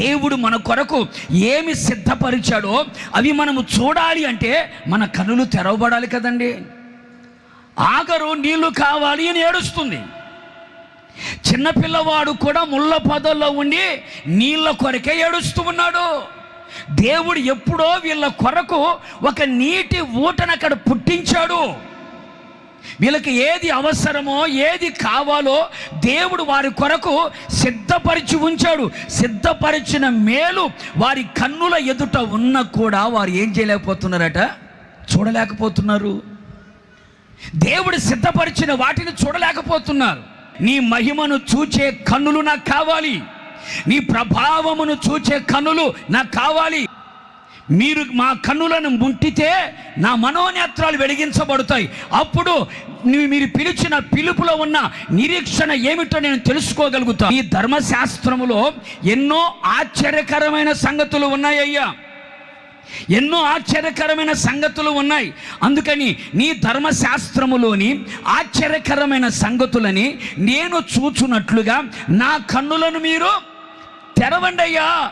దేవుడు మన కొరకు ఏమి సిద్ధపరిచాడో అవి మనము చూడాలి అంటే మన కనులు తెరవబడాలి కదండి. ఆగరు నీళ్ళు కావాలి అని ఏడుస్తుంది. చిన్నపిల్లవాడు కూడా ముళ్ళ పొదల్లో ఉండి నీళ్ళ కొరకే ఏడుస్తూ ఉన్నాడు. దేవుడు ఎప్పుడో వీళ్ళ కొరకు ఒక నీటి ఊటను అక్కడ పుట్టించాడు. వీళ్ళకి ఏది అవసరమో ఏది కావాలో దేవుడు వారి కొరకు సిద్ధపరిచి ఉంచాడు. సిద్ధపరిచిన మేలు వారి కన్నుల ఎదుట ఉన్న కూడా వారు ఏం చేయలేకపోతున్నారట? చూడలేకపోతున్నారు. దేవుడు సిద్ధపరిచిన వాటిని చూడలేకపోతున్నారు. నీ మహిమను చూచే కన్నులు నాకు కావాలి. నీ ప్రభావమును చూచే కన్నులు నాకు కావాలి. మీరు మా కన్నులను ముట్టితే నా మనోనేత్రాలు వెలిగించబడతాయి. అప్పుడు మీరు పిలిచిన పిలుపులో ఉన్న నిరీక్షణ ఏమిటో నేను తెలుసుకోగలుగుతా. ఈ ధర్మశాస్త్రములో ఎన్నో ఆశ్చర్యకరమైన సంగతులు ఉన్నాయ్యా ఎన్నో ఆశ్చర్యకరమైన సంగతులు ఉన్నాయి. అందుకని నీ ధర్మశాస్త్రములోని ఆశ్చర్యకరమైన సంగతులని నేను చూచున్నట్లుగా నా కన్నులను మీరు తెరవండి అయ్యా